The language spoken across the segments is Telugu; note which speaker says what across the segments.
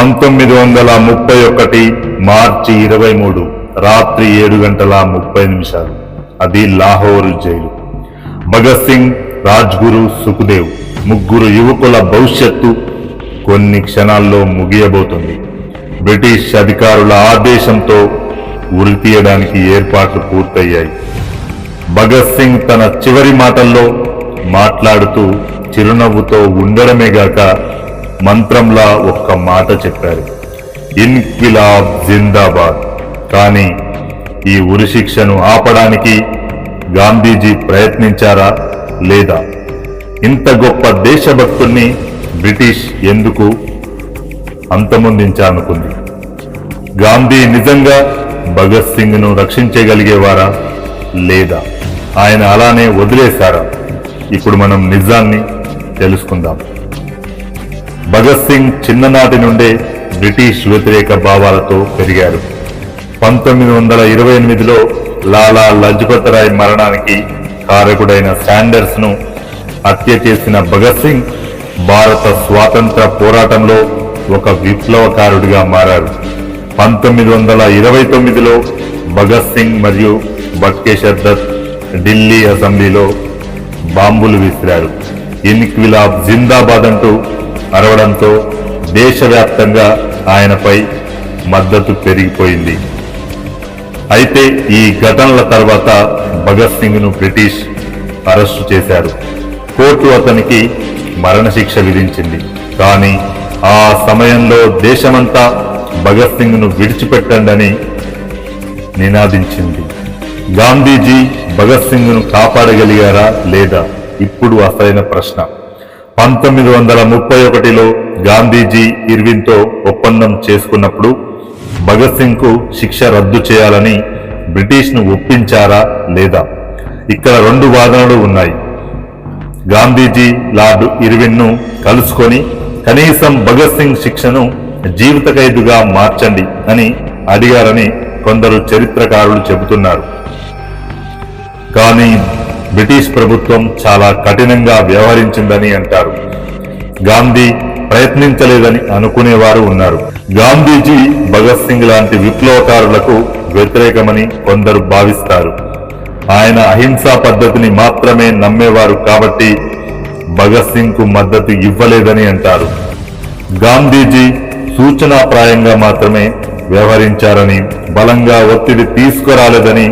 Speaker 1: పంతొమ్మిది వందల ముప్పై ఒకటి మార్చి ఇరవై మూడు రాత్రి ఏడు గంటల ముప్పై నిమిషాలు. అది లాహోరు జైలు. భగత్ సింగ్ రాజ్గురు సుఖదేవ్ ముగ్గురు యువకుల భవిష్యత్తు కొన్ని క్షణాల్లో ముగియబోతుంది. బ్రిటిష్ అధికారుల ఆదేశంతో ఉరి తీయడానికి ఏర్పాట్లు పూర్తయ్యాయి. భగత్ సింగ్ తన చివరి మాటల్లో మాట్లాడుతూ చిరునవ్వుతో ఉండడమే గాక మంత్రంలా ఒక్క మాట చెప్పారు. ఇన్క్విలాబ్ జిందాబాద్. కానీ ఈ ఉరిశిక్షను ఆపడానికి గాంధీజీ ప్రయత్నించారా లేదా? ఇంత గొప్ప దేశభక్తుణ్ణి బ్రిటిష్ ఎందుకు అంతమొందించాలనుకుంది? గాంధీ నిజంగా భగత్ సింగ్ను రక్షించగలిగేవారా లేదా? ఆయన అలానే వదిలేశారా? ఇప్పుడు మనం నిజాన్ని తెలుసుకుందాం. భగత్ సింగ్ చిన్ననాటి నుండే బ్రిటిష్ వ్యతిరేక భావాలతో పెరిగారు. పంతొమ్మిది వందల ఇరవై ఎనిమిదిలో లాలా లజపత్ రాయ్ మరణానికి కారకుడైన శాండర్స్ను హత్య చేసిన భగత్ సింగ్ భారత స్వాతంత్ర పోరాటంలో ఒక విప్లవకారుడిగా మారారు. పంతొమ్మిది వందల ఇరవై తొమ్మిదిలో భగత్ సింగ్ మరియు బట్కేశ్వర్ దత్ ఢిల్లీ అసెంబ్లీలో బాంబులు విసిరారు. ఇన్క్విలాబ్ జిందాబాద్ అంటూ అరవడంతో దేశవ్యాప్తంగా ఆయనపై మద్దతు పెరిగిపోయింది. అయితే ఈ ఘటనల తర్వాత భగత్ సింగ్ను బ్రిటిష్ అరెస్టు చేశారు. కోర్టు అతనికి మరణశిక్ష విధించింది. కానీ ఆ సమయంలో దేశమంతా భగత్ సింగ్ను విడిచిపెట్టండని నినాదించింది. గాంధీజీ భగత్ సింగ్ను కాపాడగలిగారా లేదా? ఇప్పుడు అసలైన ప్రశ్న. పంతొమ్మిది వందల ముప్పై ఒకటిలో గాంధీజీ ఇర్విన్తో ఒప్పందం చేసుకున్నప్పుడు భగత్ సింగ్కు శిక్ష రద్దు చేయాలని బ్రిటిష్ను ఒప్పించారా లేదా? ఇక్కడ రెండు వాదనలు ఉన్నాయి. గాంధీజీ లార్డ్ ఇర్విన్ను కలుసుకొని కనీసం భగత్ సింగ్ శిక్షను జీవిత ఖైదుగా మార్చండి అని అడిగారని కొందరు చరిత్రకారులు చెబుతున్నారు. కానీ బ్రిటిష్ ప్రభుత్వం చాలా కఠినంగా వ్యవహరించిందని అంటారు. గాంధీ ప్రయత్నించలేదని అనుకునేవారు ఉన్నారు. గాంధీజీ భగత్ సింగ్ లాంటి విప్లవకారులకు వ్యతిరేకమని కొందరు భావిస్తారు. ఆయన అహింసా పద్ధతిని మాత్రమే నమ్మేవారు కాబట్టి భగత్ సింగ్కు మద్దతు ఇవ్వలేదని అంటారు. గాంధీజీ సూచనాప్రాయంగా మాత్రమే వ్యవహరించారని బలంగా ఒత్తిడి తీసుకురాలేదని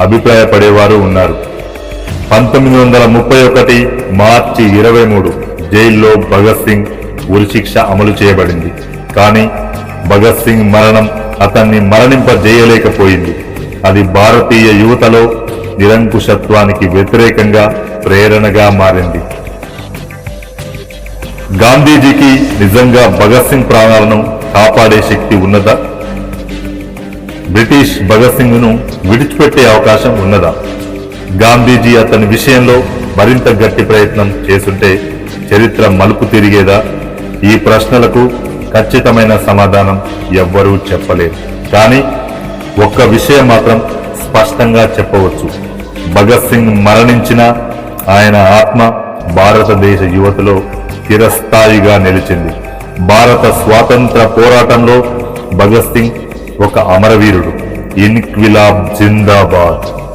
Speaker 1: అభిప్రాయపడేవారు ఉన్నారు. పంతొమ్మిది వందల ముప్పై ఒకటి మార్చి ఇరవై మూడు జైల్లో భగత్ సింగ్ ఉరిశిక్ష అమలు చేయబడింది. కానీ భగత్ సింగ్ మరణం అతన్ని మరణింపజేయలేకపోయింది. అది భారతీయ యువతలో నిరంకుశత్వానికి వ్యతిరేకంగా ప్రేరణగా మారింది. గాంధీజీకి నిజంగా భగత్ సింగ్ ప్రాణాలను కాపాడే శక్తి ఉన్నదా? బ్రిటిష్ భగత్ సింగ్ను విడిచిపెట్టే అవకాశం ఉన్నదా? గాంధీజీ అతని విషయంలో మరింత గట్టి ప్రయత్నం చేస్తుంటే చరిత్ర మలుపు తిరిగేదా? ఈ ప్రశ్నలకు ఖచ్చితమైన సమాధానం ఎవ్వరూ చెప్పలేరు కానీ ఒక్క విషయం మాత్రం స్పష్టంగా చెప్పవచ్చు. భగత్ సింగ్ మరణించిన ఆయన ఆత్మ భారతదేశ యువతలో చిరస్థాయిగా నిలిచింది. భారత స్వాతంత్ర పోరాటంలో భగత్ సింగ్ ఒక అమరవీరుడు. ఇన్క్విలాబ్ జిందాబాద్.